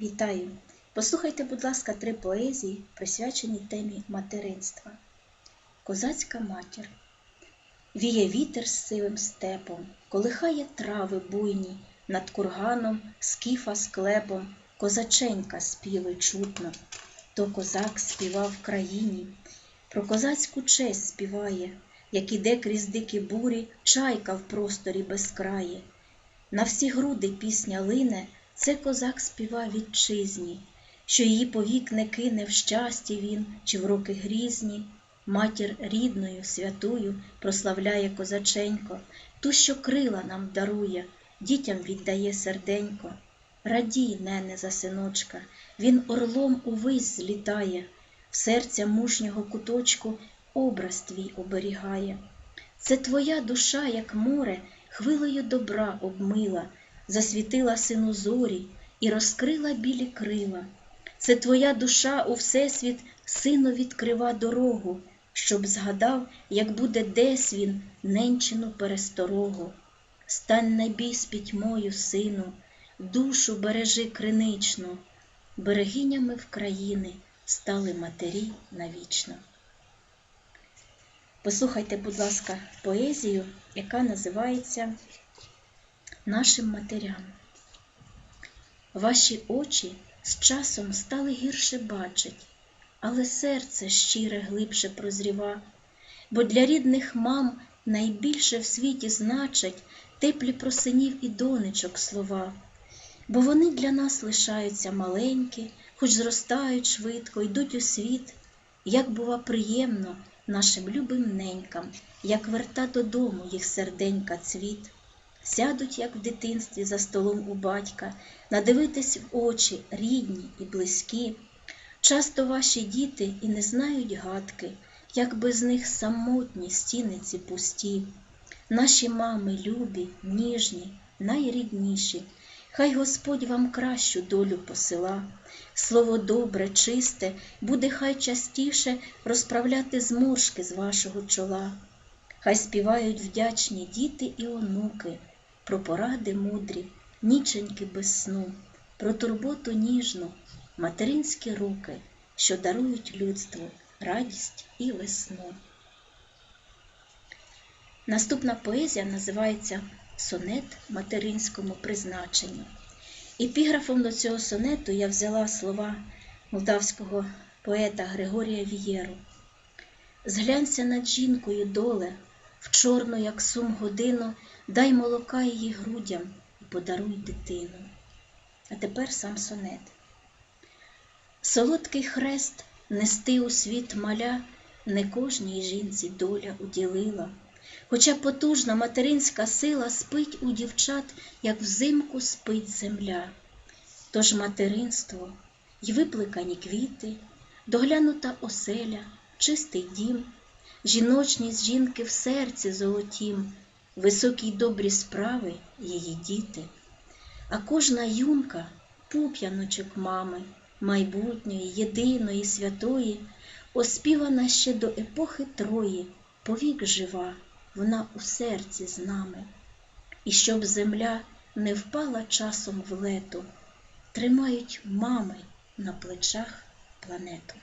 Вітаю! Послухайте, будь ласка, три поезії, присвячені темі материнства. Козацька матір. Віє вітер з сивим степом, колихає трави буйні, над курганом скіфа склепом, козаченька співи чутно. То козак співав в країні, про козацьку честь співає, як іде крізь дикі бурі, чайка в просторі безкрає. На всі груди пісня лине, це козак співа вітчизні, що її повік не кине в щасті він чи в роки грізні. Матір рідною, святую прославляє козаченько, ту, що крила нам дарує, дітям віддає серденько. Радій, нене, за синочка, він орлом увись злітає, в серця мужнього куточку образ твій оберігає. Це твоя душа, як море, хвилею добра обмила, засвітила сину зорі і розкрила білі крила. Це твоя душа у всесвіт сину відкрива дорогу, щоб згадав, як буде десь він ненчину пересторогу. Стань на бій з пітьмою, сину, душу бережи криничну, берегинями в країни стали матері навічно. Послухайте, будь ласка, поезію, яка називається Нашим матерям. Ваші очі з часом стали гірше бачить, але серце щире глибше прозріва, бо для рідних мам найбільше в світі значать теплі про синів і донечок слова, бо вони для нас лишаються маленькі, хоч зростають швидко, йдуть у світ, як бува приємно нашим любим ненькам, як верта додому їх серденька цвіт. Сядуть, як в дитинстві, за столом у батька, надивитись в очі рідні і близькі. Часто ваші діти і не знають гадки, як без них самотні стіни ці пусті. Наші мами любі, ніжні, найрідніші, хай Господь вам кращу долю посила. Слово добре, чисте, буде хай частіше розправляти зморшки з вашого чола. Хай співають вдячні діти і онуки, про поради мудрі, ніченьки без сну, про турботу ніжну, материнські руки, що дарують людству радість і весну. Наступна поезія називається Сонет материнському призначенню. Епіграфом до цього сонету я взяла слова молдавського поета Григорія Вієру. Зглянься над жінкою доле, в чорну, як сум годину, дай молока її грудям і подаруй дитину. А тепер сам сонет. Солодкий хрест нести у світ маля не кожній жінці доля уділила, хоча потужна материнська сила спить у дівчат, як взимку спить земля. Тож материнство й випликані квіти, доглянута оселя, чистий дім, жіночність жінки в серці золотім, високі й добрі справи її діти, а кожна юнка пуп'яночок мами, майбутньої, єдиної, святої, оспівана ще до епохи Трої, повік жива, вона у серці з нами. І щоб земля не впала часом в лету, тримають мами на плечах планету.